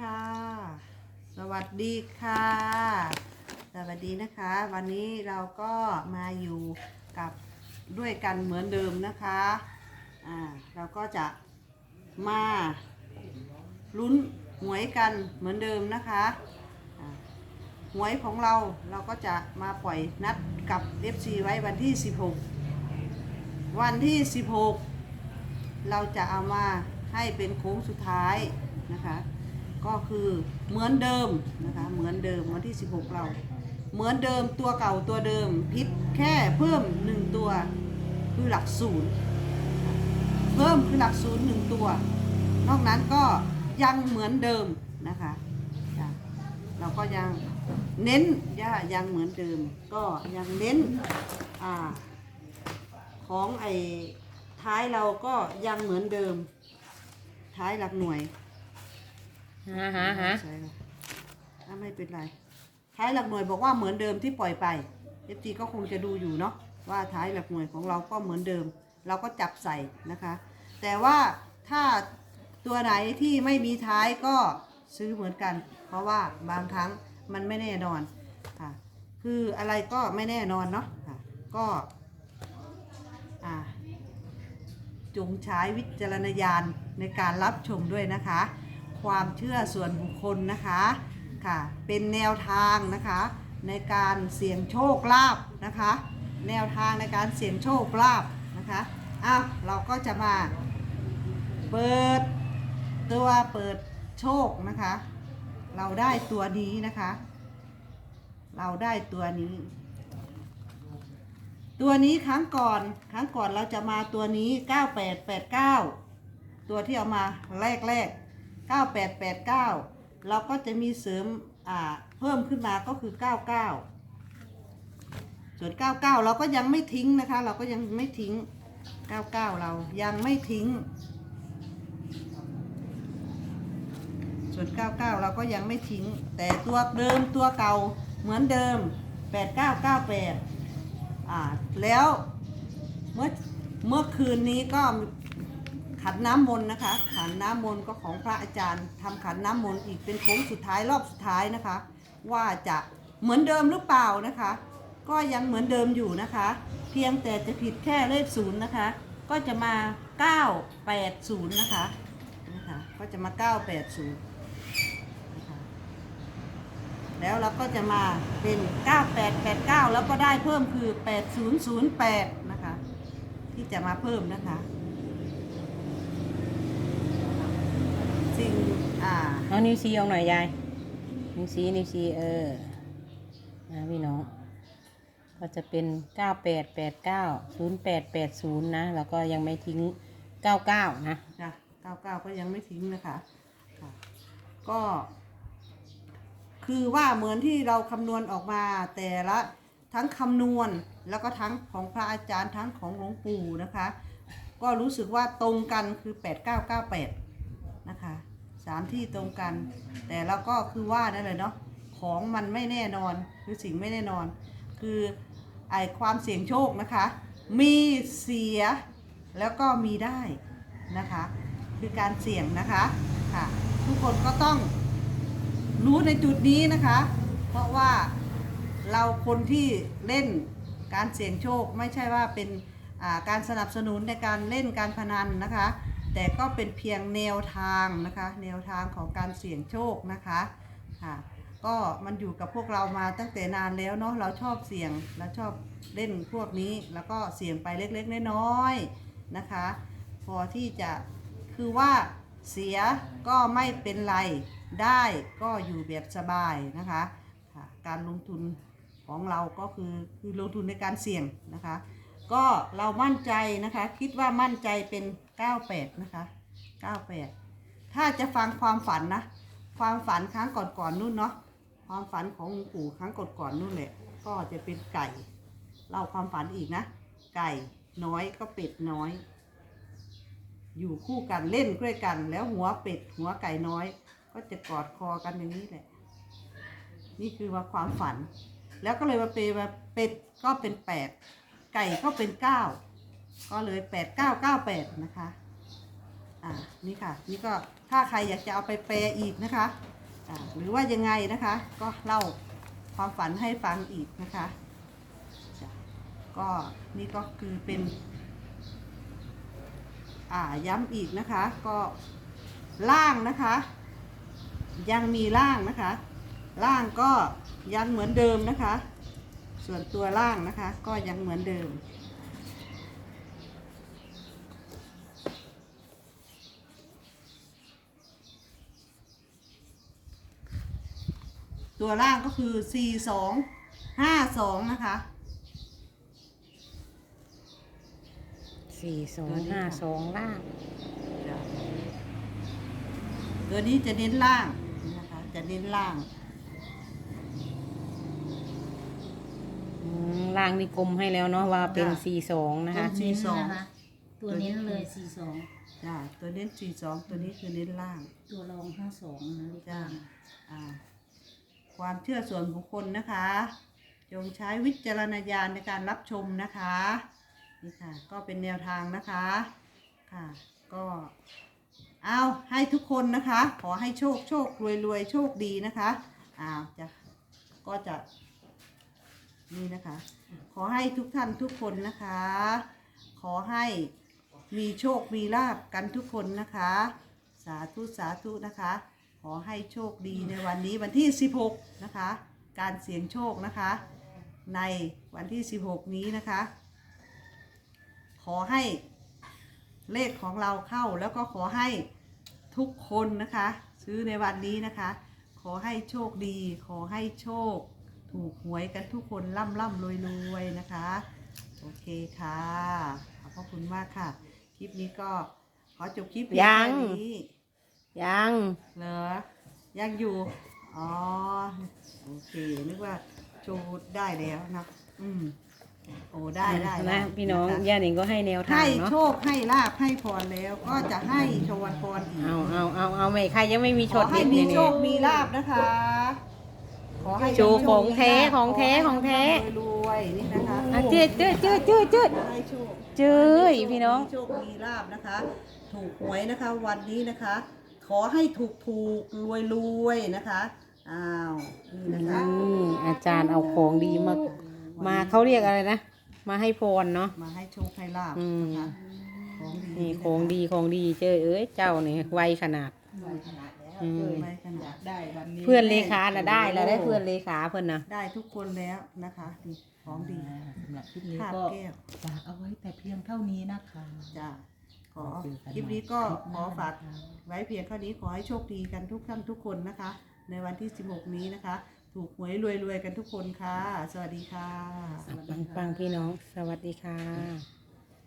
ค่ะ สวัสดีค่ะ สวัสดีนะคะ วันนี้เราก็มาอยู่กับด้วยกันเหมือนเดิมนะคะ อ่า เราก็จะมาลุ้นหวยกันเหมือนเดิมนะคะหวยของเราเราก็จะมาปล่อยนัดกับ FC ไว้วันที่ 16 วันที่ 16 เราจะเอามาให้เป็นโค้งสุดท้ายนะคะ ก็คือเหมือนเดิมนะคะเหมือนเดิมวันที่ 16 เรา เหมือนเดิมตัวเก่าตัวเดิมพิษแค่เพิ่ม 1 ตัวคือหลักศูนย์เพิ่มคือหลักศูนย์หนึ่งตัว นอกนั้นก็ยังเหมือนเดิมนะคะเราก็ยังเน้นย่ายังเหมือนเดิม ก็ยังเน้นอของไอ้ท้ายเราก็ยังเหมือนเดิม ท้ายหลักหน่วย ฮะฮะฮะใช่ค่ะถ้าไม่เป็นไร ท้ายหลักหน่วยบอกว่าเหมือนเดิมที่ปล่อยไปเอฟจีก็คงจะดูอยู่เนาะว่าท้ายหลักหน่วยของเราก็เหมือนเดิม เราก็จับใส่นะคะ แต่ว่าถ้าตัวไหนที่ไม่มีท้ายก็ซื้อเหมือนกัน เพราะว่าบางครั้งมันไม่แน่นอนค่ะคืออะไรก็ไม่แน่นอนเนาะค่ะก็อ่าจงใช้วิจารณญาณในการรับชมด้วยนะคะ ความเชื่อส่วนบุคคลนะคะค่ะ เป็นแนวทางนะคะ ในการเสี่ยงโชคลาภนะคะ แนวทางในการเสี่ยงโชคลาภนะคะอ้าวเราก็จะมาเปิดตัวเปิดโชคนะคะ เราได้ตัวนี้นะคะ เราได้ตัวนี้ ตัวนี้ครั้งก่อนครั้งก่อนเราจะมาตัวนี้ 9889 ตัวที่เอามาแรกแรก 9889 เราก็จะมีเสริมอ่าเพิ่มขึ้นมาก็คือ 99 ส่วน 99 เราก็ยังไม่ทิ้งนะคะ เราก็ยังไม่ทิ้ง 99 เรายังไม่ทิ้ง ส่วน 99 เราก็ยังไม่ทิ้ง แต่ตัวเดิมตัวเก่าเหมือนเดิม 8998 อ่าแล้วเมื่อเมื่อคืนนี้ก็ ขันน้ำมนต์นะคะ ขันน้ำมนต์ก็ของพระอาจารย์ทำขันน้ำมนต์อีกเป็นโค้งสุดท้ายรอบสุดท้ายนะคะ ว่าจะเหมือนเดิมหรือเปล่านะคะ ก็ยังเหมือนเดิมอยู่นะคะ เพียงแต่จะผิดแค่เลขศูนย์นะคะ ก็จะมา 980 นะคะนะคะก็จะมา 980นะคะแล้วเราก็จะมาเป็น 9889 แล้วก็ได้เพิ่มคือ 8008 นะคะ ที่จะมาเพิ่มนะคะ สิ่ง อ่าเอานิ้วชี้เอาหน่อยยาย นิ้วชี้นิ้วชี้เออนะพี่น้อง ก็จะเป็น9889 0880นะ แล้วก็ยังไม่ทิ้ง99นะจ้ะ99ก็ยังไม่ทิ้งนะคะค่ะก็ คือว่าเหมือนที่เราคำนวณออกมาแต่ละทั้งคำนวณแล้วก็ทั้งของพระอาจารย์ทั้งของหลวงปู่นะคะ ก็รู้สึกว่าตรงกันคือ 8998 นะคะ สามที่ตรงกัน แต่เราก็คือว่านั่นเลยเนาะของมันไม่แน่นอนคือสิ่งไม่แน่นอน คือไอความเสี่ยงโชคนะคะ มีเสียแล้วก็มีได้นะคะ คือการเสี่ยงนะคะค่ะทุกคนก็ต้องรู้ในจุดนี้นะคะ เพราะว่าเราคนที่เล่นการเสี่ยงโชคไม่ใช่ว่าเป็นการสนับสนุนในการเล่นการพนันนะคะ แต่ก็เป็นเพียงแนวทางนะคะ แนวทางของการเสี่ยงโชคนะคะค่ะก็มันอยู่กับพวกเรามาตั้งแต่นานแล้วเนาะเราชอบเสี่ยงเราชอบเล่นพวกนี้ แล้วก็เสี่ยงไปเล็กๆน้อยๆนะคะ พอที่จะคือว่าเสียก็ไม่เป็นไรได้ก็อยู่แบบสบายนะคะคะการลงทุนของเราก็คือคือลงทุนในการเสี่ยงนะคะ ก็เรามั่นใจนะคะ คิดว่ามั่นใจเป็น 98 นะคะ 98 ถ้าจะฟังความฝันนะ ความฝันครั้งก่อนๆนู่นเนาะความฝันของปู่ครั้งก่อนๆนู่นแหละก็จะเป็นไก่เล่าความฝันอีกนะ ไก่น้อยก็เป็ดน้อย อยู่คู่กันเล่นด้วยกัน แล้วหัวเป็ดหัวไก่น้อย ก็จะกอดคอกันอย่างนี้แหละ นี่คือว่าความฝัน แล้วก็เลยมาเป็นมาเป็ดก็เป็นแปด ไก่ก็เป็นเก้าก็เลยแปดเก้าเก้าแปดนะคะ อ่า นี่ค่ะ นี่ก็ถ้าใครอยากจะเอาไปแปลอีกนะคะ อ่า หรือว่ายังไงนะคะ ก็เล่าความฝันให้ฟังอีกนะคะ ก็นี่ก็คือเป็น อ่า ย้ำอีกนะคะ ก็ล่างนะคะ ยังมีล่างนะคะ ล่างก็ยังเหมือนเดิมนะคะ ส่วนตัวล่างนะคะ ก็ยังเหมือนเดิม ตัวล่างก็คือ 4 2 5 2 นะคะ สี่สองห้าสองล่าง ตัวนี้จะเน้นล่างนะคะ จะเน้นล่าง มล่างนี่กลมให้แล้วเนาะว่าเป็นจ้ะ สี่สองนะคะเป็นสี่สองเน้นนะคะตัวเน้นเลยสี่สองจ้าตัวเน้น4 2ตัวนี้คือเน้นล่าง ตัวรองห้าสองนะเลขจ้า ล่างอ่า ความเชื่อส่วนบุคคลนะคะ จงใช้วิจารณญาณในการรับชมนะคะ นี่ค่ะ ก็เป็นแนวทางนะคะ ค่ะ ก็เอาให้ทุกคนนะคะ ขอให้โชคโชครวยรวยโชคดีนะคะอ้าวจะก็จะ นี่นะคะ ขอให้ทุกท่านทุกคนนะคะ ขอให้มีโชคมีลาบกันทุกคนนะคะ สาธุสาธุนะคะ ขอให้โชคดีในวันนี้วันที่ 16 นะคะ การเสี่ยงโชคนะคะ ในวันที่ 16 นี้นะคะ ขอให้เลขของเราเข้าแล้วก็ขอให้ทุกคนนะคะ ซื้อในวันนี้นะคะ ขอให้โชคดี ขอให้โชค ถูกหวยกันทุกคนร่ำร่ำรวยรวยนะคะ โอเคค่ะ ขอบพระคุณมากค่ะ คลิปนี้ก็ขอจบคลิปเพียงยังแค่นี้ยังเหรอยังอยู่ อ๋อ โอเค นึกว่าโชว์ได้แล้วนะ อืมโอ้ได้ได้ได้นะพี่น้องะคะ ย่าหนิงก็ให้แนวทางให้เนาะโชคให้ลาบให้พรแล้วก็จะให้ชวนพรอีกเอาเอาเอาเอาไม่ใครยังไม่มีขช็ออตให้เด็ดมีเนี่ยโชคมีลาบนะคะข อให้โชว์มีของมีแท้ลาภของแท้ขของแท้ให้รวยๆนี่นะคะอะจืดจืดจืดจืดจืด ขอให้โชคจืดพี่น้อง มีโชคมีลาบนะคะ ถูกหวยนะคะวันนี้นะคะ ขอให้ถูกถูกรวยรวยๆนะคะอ้าวนี่นะคะอืมอาจารย์เอาของดีมา มาเขาเรียกอะไรนะ มาให้พรเนาะ มาให้โชคให้ลาบอืมนะคะของดีนี่ของดีของดีเจอเอ้ยเจ้านี่ไวขนาด อืมไม่ขนาดได้วันนี้เพื่อนเลขาน่ะได้แล้วได้เพื่อนเลขาเพื่อนนะได้ทุกคนแล้วนะคะนี่ของดีสำหรับคลิปนี้คาบก็แก้วฝากเอาไว้แต่เพียงเท่านี้นะคะจ้าขอเจอกันคลิปนี้ก็ใหม่คลิปขหอน้าฝากนะคะไว้เพียงเท่านี้ขอให้โชคดีกันทุกท่านทุกคนนะคะ ในวันที่ 16 นี้นะคะ ถูกหวยรวยๆกันทุกคนค่ะ สวัสดีค่ะปังปังๆพี่น้อง สวัสดีค่ะ